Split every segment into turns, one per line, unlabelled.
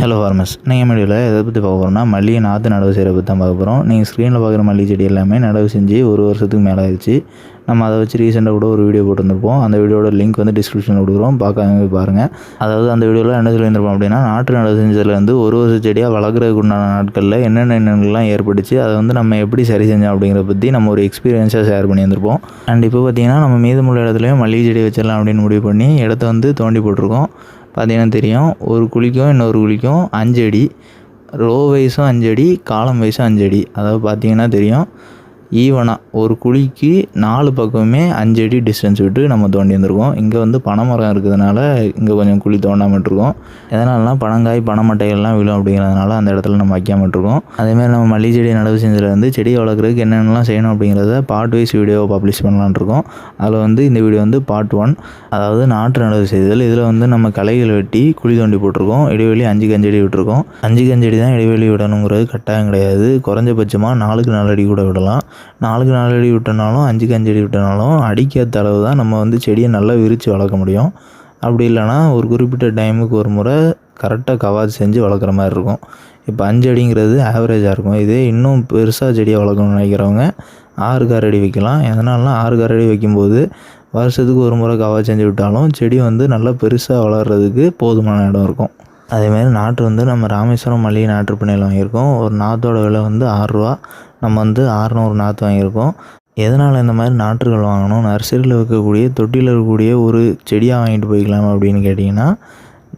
Hello farmers நீங்கள் வீடியோவில் எதை பற்றி பார்க்க போகிறோம்னா மல்லிகை நாற்று நடவு செய்கிற பற்றி தான் பார்க்க போகிறோம் நீங்கள் ஸ்க்ரீனில் பார்க்குற மல்லிகை செடி எல்லாமே நடவு செஞ்சு ஒரு வருஷத்துக்கு மேலே ஆயிடுச்சு. நம்ம அதை வச்சு ரீசெண்டாக கூட ஒரு வீடியோ போட்டிருந்திருப்போம். அந்த வீடியோட லிங்க் வந்து டிஸ்கிரிப்ஷனில் கொடுக்குறோம். பார்க்காம பாருங்கள் அதாவது அந்த வீடியோவில் என்ன சொல்லியிருந்திருப்போம் அப்படின்னா நாற்று நடவு செஞ்சதுலேருந்து ஒரு வருஷ செடியாக வளர்க்குறதுக்கு உண்டான நாட்களில் என்னென்ன எண்ணங்கள்லாம் ஏற்பட்டுச்சு அதை வந்து நம்ம எப்படி சரி செஞ்சோம் அப்படிங்கிற பற்றி நம்ம ஒரு எக்ஸ்பீரியன்ஸாக ஷேர் பண்ணியிருந்திருப்போம். அண்ட் இப்போ பார்த்தீங்கன்னா நம்ம மீதமுள்ள இடத்துலையும் மல்லிகை செடி வச்சிடலாம் அப்படின்னு முடிவு பண்ணி இடத்த வந்து தோண்டி போட்டிருக்கோம். பார்த்தீங்கன்னா தெரியும். ஒரு குழிக்கும் இன்னொரு குழிக்கும் அஞ்சு அடி ரோ வைஸும் அஞ்சு அடி காலம் வைஸும் அஞ்சு அடி அதாவது பார்த்தீங்கன்னா தெரியும். ஈவனாக ஒரு குழிக்கு நாலு பக்கமுமே அஞ்சு அடி டிஸ்டன்ஸ் விட்டு நம்ம தோண்டி வந்திருக்கோம். இங்கே வந்து பனைமரம் இருக்கிறதுனால இங்கே கொஞ்சம் குழி தோண்டாமல் விட்டுருக்கோம் எதனாலனா பனங்காய் பனைமட்டைகள்லாம் விழும் அப்படிங்கிறதுனால அந்த இடத்துல நம்ம வைக்காமட்டிருக்கோம் அதேமாதிரி நம்ம மல்லி செடி நடவு செஞ்சதில் வந்து செடியை வளர்க்குறதுக்கு என்னென்னலாம் செய்யணும் அப்படிங்கிறத பார்ட் வைஸ் வீடியோ பப்ளிஷ் பண்ணலான்னு இருக்கோம். அதில் வந்து இந்த வீடியோ வந்து பார்ட் ஒன் அதாவது நாற்று நடவு செய்தல். இதில் வந்து நம்ம களைகள் வெட்டி குழி தோண்டி போட்டிருக்கோம். இடைவெளி அஞ்சு கஞ்சடி விட்டுருக்கோம். அஞ்சு கஞ்சடி தான் இடைவெளி விடணுங்கிறது கட்டாயம் கிடையாது. குறைஞ்சபட்சமாக நாலுக்கு நாலு அடி கூட விடலாம். நாலுக்கு நாலு அடி விட்டனாலும் அஞ்சுக்கு அஞ்சு அடி விட்டனாலும் அடிக்காத அளவு தான் நம்ம வந்து செடியை நல்லா விரித்து வளர்க்க முடியும். அப்படி இல்லைனா ஒரு குறிப்பிட்ட டைமுக்கு ஒரு முறை கரெக்டாக கவாஜ் செஞ்சு வளர்க்குற மாதிரி இருக்கும். இப்போ அஞ்சு அடிங்கிறது ஆவரேஜாக இருக்கும். இதே இன்னும் பெருசாக செடியை வளர்க்கணும்னு நினைக்கிறவங்க ஆறு கார் அடி வைக்கலாம். எதனாலனா ஆறு கார் அடி வைக்கும்போது வருஷத்துக்கு ஒரு முறை கவா செஞ்சு விட்டாலும் செடி வந்து நல்லா பெருசாக வளர்கிறதுக்கு போதுமான இடம் இருக்கும். அதேமாதிரி நாற்று வந்து நம்ம ராமேஸ்வரம் மளிகை நாற்று பண்ணையில் வாங்கியிருக்கோம். ஒரு நாற்றோட விலை வந்து ஆறுரூவா. நம்ம வந்து ஆறுநூறு நாற்று வாங்கியிருக்கோம். எதனால் இந்த மாதிரி நாற்றுகள் வாங்கணும்? நர்சரியில் இருக்கக்கூடிய தொட்டியில் இருக்கக்கூடிய ஒரு செடியாக வாங்கிட்டு போய்க்கலாம் அப்படின்னு கேட்டிங்கன்னா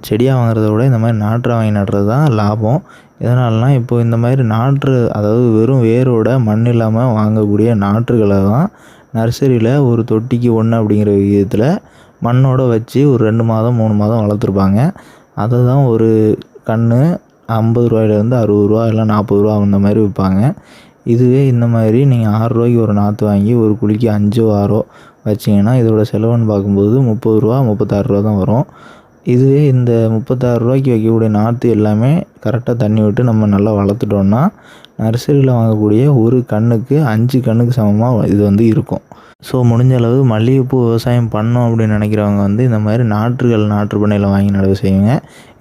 செடியாக வாங்குறத விட இந்த மாதிரி நாற்றை வாங்கி நடுறது தான் லாபம். எதனாலனா இப்போ இந்த மாதிரி நாற்று அதாவது வெறும் வேரோட மண் இல்லாமல் வாங்கக்கூடிய நாற்றுகளை தான் நர்சரியில் ஒரு தொட்டிக்கு ஒன்று அப்படிங்கிற விகிதத்தில் மண்ணோடு வச்சு ஒரு ரெண்டு மாதம் மூணு மாதம் வளர்த்துருப்பாங்க. அதை தான் ஒரு கன்று ஐம்பது ரூபாயிலேருந்து அறுபது ரூபா இல்லை நாற்பது ரூபா அந்த மாதிரி விற்பாங்க இதுவே இந்த மாதிரி நீங்கள் ஆறுரூவாய்க்கு ஒரு நாற்று வாங்கி ஒரு குழிக்கு அஞ்சோ ஆறோ வச்சிங்கன்னா இதோட செலவுன்னு பார்க்கும்போது முப்பது ரூபா முப்பத்தாறு ரூபா தான் வரும். இதுவே இந்த முப்பத்தாறு ரூபாய்க்கு வைக்கக்கூடிய நாற்று எல்லாமே கரெக்டாக தண்ணி விட்டு நம்ம நல்லா வளர்த்துட்டோன்னா நர்சரியில் வாங்கக்கூடிய ஒரு கண்ணுக்கு அஞ்சு கண்ணுக்கு சமமாக இது வந்து இருக்கும். ஸோ முடிஞ்ச அளவு மல்லிகைப்பூ விவசாயம் பண்ணோம் அப்படின்னு நினைக்கிறவங்க வந்து இந்த மாதிரி நாற்றுகள் நாற்று பண்ணையில் வாங்கி நடவு செய்யுங்க.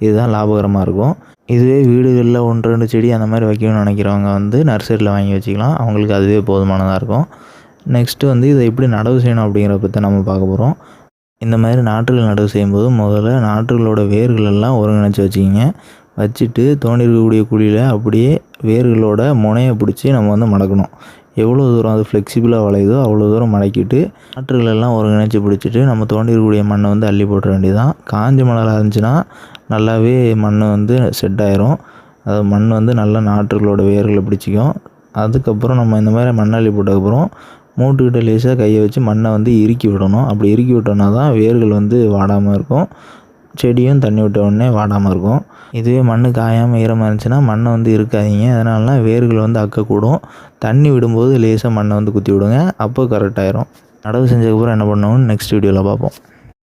இதுதான் லாபகரமாக இருக்கும். இதுவே வீடுகளில் ஒன்று ரெண்டு செடி அந்த மாதிரி வைக்கணும்னு நினைக்கிறவங்க வந்து நர்சரியில் வாங்கி வச்சுக்கலாம். அவங்களுக்கு அதுவே போதுமானதாக இருக்கும். நெக்ஸ்ட்டு வந்து இதை எப்படி நடவு செய்யணும் அப்படிங்கிற பற்றி நம்ம பார்க்க போகிறோம் இந்த மாதிரி நாற்றுகள் நடவு செய்யும்போது முதல்ல நாற்றுகளோட வேர்கள் எல்லாம் ஒருங்கிணைச்சி வச்சுக்கிங்க. வச்சுட்டு தோண்டி இருக்கக்கூடிய குழியில் அப்படியே வேர்களோட முனையை பிடிச்சி நம்ம வந்து மடக்கணும். எவ்வளோ தூரம் அது ஃப்ளெக்சிபிளாக வளையுதோ அவ்வளோ தூரம் மடக்கிட்டு நாற்றுகளெல்லாம் ஒருங்கிணைச்சி பிடிச்சிட்டு நம்ம தோண்டி இருக்கக்கூடிய மண்ணை வந்து அள்ளி போட்டுற வேண்டியதான் காஞ்ச மணலாக இருந்துச்சுன்னா நல்லாவே மண் வந்து செட் ஆயிரும். அது மண் வந்து நல்லா நாற்றுகளோட வேர்களை பிடிச்சிக்கும். அதுக்கப்புறம் நம்ம இந்த மாதிரி மண்ணள்ளி போட்டதுக்கப்புறம் மூட்டுக்கிட்ட லேசாக கையை வச்சு மண்ணை வந்து இறுக்கி விடணும். அப்படி இறுக்கி விட்டோம்னா தான் வேர்கள் வந்து வாடாமல் இருக்கும். செடியும் தண்ணி விட்ட உடனே வாடாமல் இருக்கும். இதுவே மண் காயாமல் ஈரமாக இருந்துச்சுன்னா மண்ணை வந்து இருக்காதீங்க அதனாலலாம் வேர்கள் வந்து அக்கக்கூடும். தண்ணி விடும்போது லேசாக மண்ணை வந்து குத்தி விடுங்க. அப்போ கரெக்டாயிரும் நடவு செஞ்சதுக்கப்புறம் என்ன பண்ணணும்னு நெக்ஸ்ட் வீடியோவில் பார்ப்போம்.